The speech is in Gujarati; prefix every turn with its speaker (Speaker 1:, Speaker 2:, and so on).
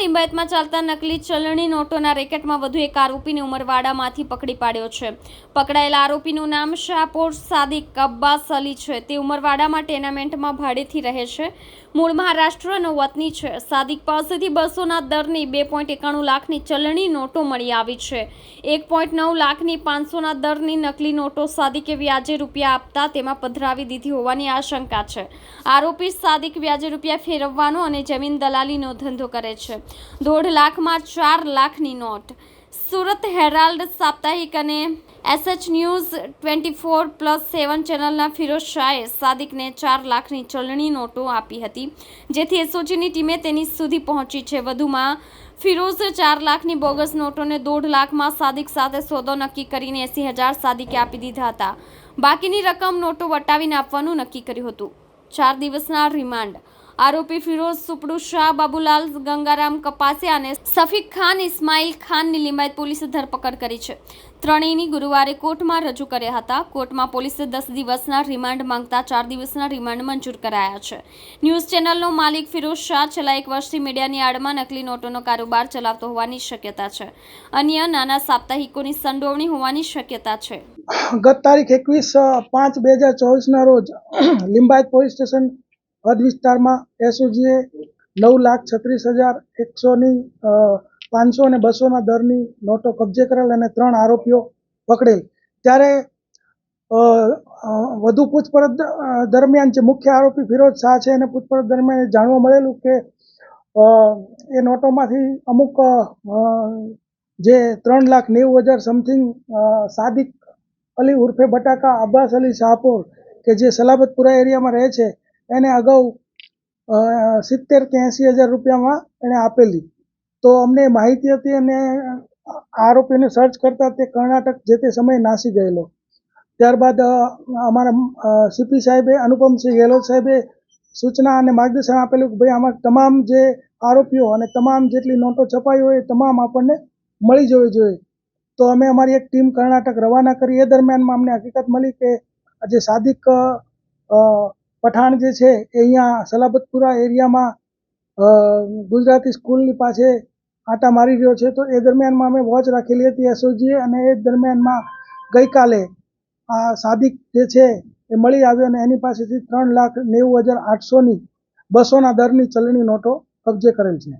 Speaker 1: લિંબાયતમાં ચાલતા નકલી ચલણી નોટોના રેકેટમાં વધુ એક આરોપીને ઉમરવાડામાંથી પકડી પાડ્યો છે. પકડાયેલા આરોપીનું નામ શાહપોર સાદિક અબ્બાસ અલી છે. તે ઉમરવાડામાં ટેનામેન્ટમાં ભાડેથી રહે છે. મૂળ મહારાષ્ટ્રનો વતની છે. સાદિક પાસેથી બસોના દરની બે પોઈન્ટ એકાણું લાખની ચલણી નોટો મળી આવી છે. એક પોઈન્ટ નવ લાખની પાંચસોના દરની નકલી નોટો સાદિકે વ્યાજે રૂપિયા આપતા તેમાં પધરાવી દીધી હોવાની આશંકા છે. આરોપી સાદિક વ્યાજે રૂપિયા ફેરવવાનો અને જમીન દલાલીનો ધંધો કરે છે. દોઢ લાખમાં ચાર લાખની નોટ. સુરત હેરાલ્ડ સાપ્તાહિક અને SH news twenty four plus seven ચેનલના ફિરોઝ શાહે સાદિકને ચાર લાખની ચલણી નોટો આપી હતી, જેથી એસઓજીની ટીમે તેની સુધી પહોંચી છે. વધુમાં, ફિરોઝ ચાર લાખની બોગસ નોટોને દોઢ લાખમાં સાદિક સાથે સોદો નક્કી કરીને એસી હજાર સાદિકે આપી દીધા હતા. બાકીની રકમ નોટો વટાવીને આપવાનું નક્કી કર્યું હતું. ચાર દિવસના રિમાન્ડ. આરોપી ફિરોઝ સુપડુ શાહ, બાબુલાલ ગંગારામ કપાસિયા અને સફીક ખાન, ઇસ્માઇલ ખાનની લિંબાયત પોલીસે ધરપકડ કરી છે. ત્રણેયની ગુરુવારે કોર્ટમાં રજૂ કર્યા હતા. કોર્ટમાં પોલીસે દસ દિવસના રિમાન્ડ માંગતા ચાર દિવસના રિમાન્ડ મંજૂર કરાયા છે. ન્યૂઝ ચેનલનો માલિક ફિરોઝ શાહ છેલ્લા એક વર્ષથી મીડિયાની આડમાં નકલી નોટોનો કારોબાર ચલાવતો હોવાની શક્યતા છે. અન્ય નાના સાપ્તાહિકોની સંડોવણી હોવાની શક્યતા છે.
Speaker 2: ગત તારીખ એકવીસ પાંચ બે હજાર ચોવીસના રોજ લિંબાયત પોલીસ સ્ટેશન હદ વિસ્તારમાં એસઓજીએ નવ લાખ છત્રીસ હજાર એકસોની પાંચસો અને બસોના દરની નોટો કબજે કરેલ અને ત્રણ આરોપીઓ પકડેલ. ત્યારે વધુ પૂછપરછ દરમિયાન જે મુખ્ય આરોપી ફિરોજ શાહ છે એને પૂછપરછ દરમિયાન જાણવા મળેલું કે એ નોટોમાંથી અમુક જે ત્રણ લાખ નેવું હજાર સમથિંગ સાદિક અલી ઉર્ફે બટાકા અબ્બાસ અલી શાહપુર, કે જે સલાબતપુરા એરિયામાં રહે છે એને અગાઉ સિત્તેર કે એંસી હજાર રૂપિયામાં એણે આપેલી. તો અમને માહિતી હતી અને આરોપીને સર્ચ કરતા તે કર્ણાટક જે તે સમયે નાસી ગયેલો. ત્યારબાદ અમારા સીપી સાહેબે અનુપમસિંહ ગેહલોત સાહેબે સૂચના અને માર્ગદર્શન આપેલું કે ભાઈ આમાં તમામ જે આરોપીઓ અને તમામ જેટલી નોટો છપાઈ હોય એ તમામ આપણને મળી જવી જોઈએ. તો અમે અમારી એક ટીમ કર્ણાટક રવાના કરી. એ દરમિયાનમાં અમને હકીકત મળી કે જે સાદિક પઠાણ જે છે એ અહીંયા સલાબતપુરા એરિયામાં ગુજરાતી સ્કૂલની પાસે આંટા મારી રહ્યો છે. તો એ દરમિયાનમાં અમે વોચ રાખેલી હતી એસઓજીએ અને એ દરમિયાનમાં ગઈકાલે આ સાદિક જે છે એ મળી આવ્યો અને એની પાસેથી ત્રણ લાખ નેવું હજાર આઠસોની બસોના દરની ચલણી નોટો કબજે કરેલ છે.